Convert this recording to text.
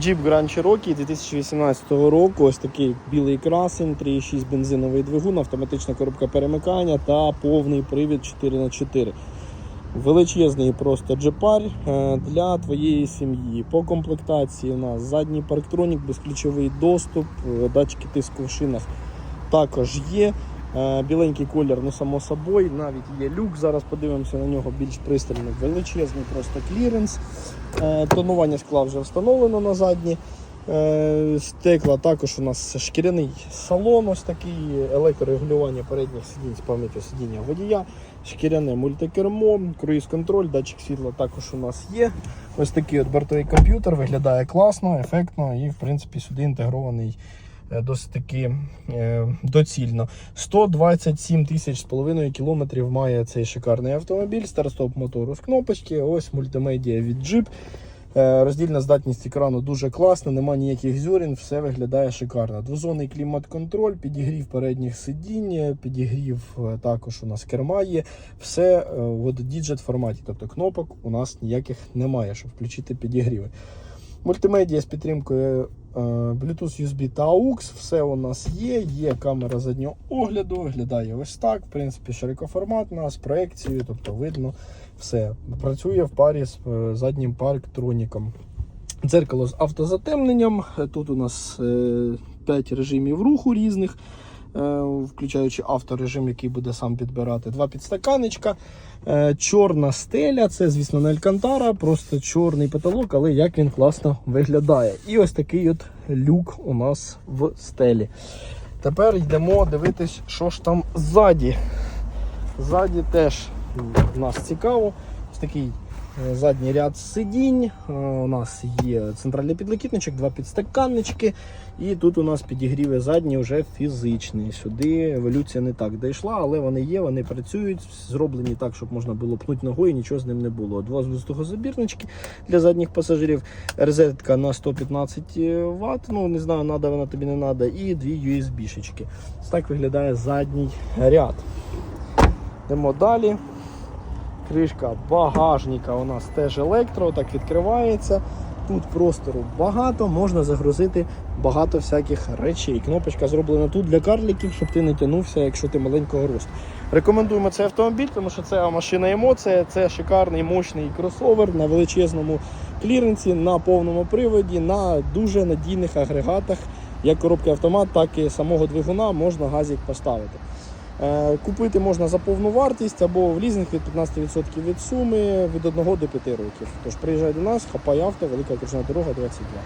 Jeep Grand Cherokee 2018 року. Ось такий білий красень, 3,6 бензиновий двигун, автоматична коробка перемикання та повний привід 4х4. Величезний просто джепар е, для твоєї сім'ї. По комплектації у нас задній парктронік, безключовий доступ, е, датчики тиску в шинах також є. Е, Біленький колір, ну само собою, навіть є люк. Зараз подивимося на нього більш пристально. Величезний просто кліренс. Е, Тонування скла вже встановлено на задні. Е, Стекла також у нас шкіряний салон, ось такий електрорегулювання передніх сидінь з пам'яттю сидіння водія, шкіряне мультикермо, круїз-контроль, датчик світла також у нас є. Ось такий от бортовий комп'ютер виглядає класно, ефектно і в принципі сюди інтегрований досить таки е, доцільно. 127 тисяч з половиною кілометрів має цей шикарний автомобіль, старт-стоп мотору з кнопочки, ось мультимедіа від Jeep. Е, Роздільна здатність екрану дуже класна, нема ніяких зюрін, все виглядає шикарно. Двозонний клімат-контроль, підігрів передніх сидінь, підігрів е, також у нас керма є. Все е, в діджет форматі, тобто кнопок у нас ніяких немає, щоб включити підігріви. Мультимедіа з підтримкою е, Bluetooth USB та AUX, все у нас є. Є камера заднього огляду, виглядає ось так. В принципі, широкоформатна, з проекцією, тобто видно все. Працює в парі з е, заднім парктроніком. Дзеркало з автозатемненням. Тут у нас 5 режимів руху різних, е, включаючи авторежим, який буде сам підбирати. Два підстаканечка. Е, Чорна стеля, це, звісно, не Алькантара, просто чорний потолок, але як він класно виглядає. І ось такий от люк у нас в стелі. Тепер йдемо дивитись, що ж там ззаді. Ззаді теж нас цікаво. Ось такий е, задній ряд сидінь. Е, У нас є центральний підлокітничок, два підстаканнички. І тут у нас підігріви задні вже фізичні. Сюди еволюція не так дійшла, але вони є, вони працюють, зроблені так, щоб можна було пнути ногою, нічого з ним не було. Два воздухозабірнички для задніх пасажирів, розетка на 115 Вт, ну не знаю, надо вона тобі не надо, і дві USB-шечки. Так виглядає задній ряд. Йдемо далі. Кришка багажника у нас теж електро, так відкривається. Тут простору багато, можна загрузити багато всяких речей. Кнопочка зроблена тут для карліків, щоб ти не тягнувся, якщо ти маленького росту. Рекомендуємо цей автомобіль, тому що це машина емоція, це шикарний мощний кросовер на величезному кліренсі, на повному приводі, на дуже надійних агрегатах, як коробки автомат, так і самого двигуна можна газик поставити. Е, Купити можна за повну вартість або в лізинг від 15% від суми від 1 до 5 років. Тож приїжджай до нас, хапай авто, велика окружна дорога 22.